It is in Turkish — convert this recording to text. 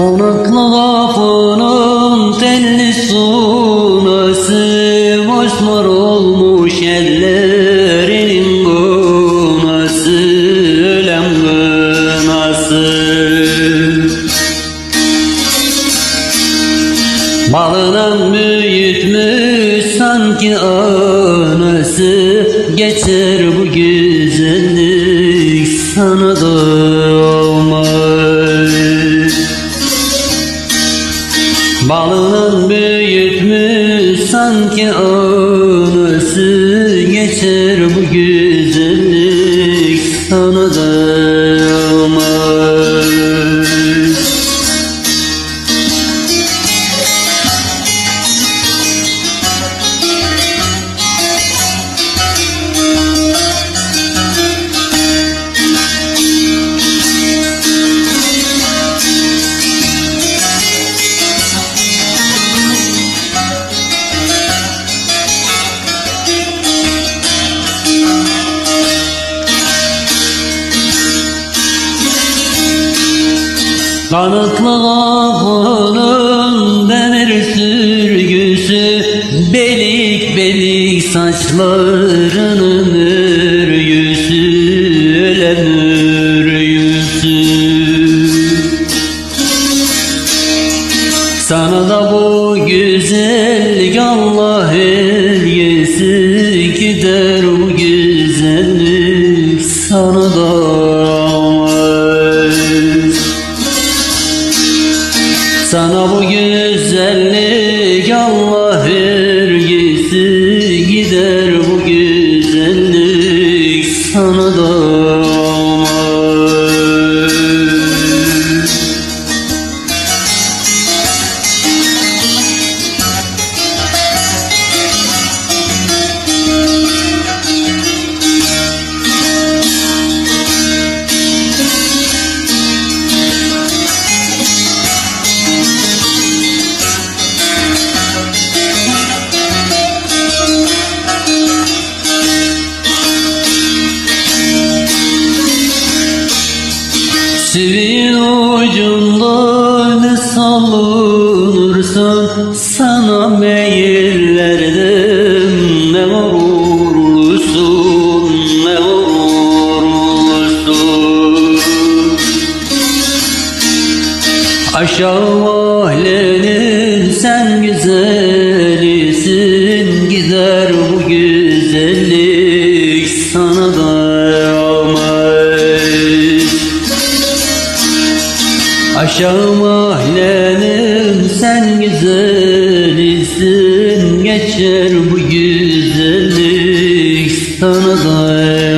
Konaklı kapının telli sunası Mosmor olmuş ellerinin kınası Ölem kınası Balından büyütmüş sanki anası Geçer bu güzellik sana da Balından büyütmüş sanki anası Kanatlı kapının demir sürgüsü Belik belik saçlarının örgüsü Ölem örgüsü Sana da bu güzellik Allah hediyesi Gider bu güzellik sana da sana bu güzellik Allah vergisi gider bu güzellik sana da Sivin ucunda ne salınırsan sana meyillerden ne vurursun ne vurursun. Aşağı mahallenin sen güzelisin Gider bu güzellik sana da Aşağı mahallenin sen güzelisin. Geçer bu güzellik sana da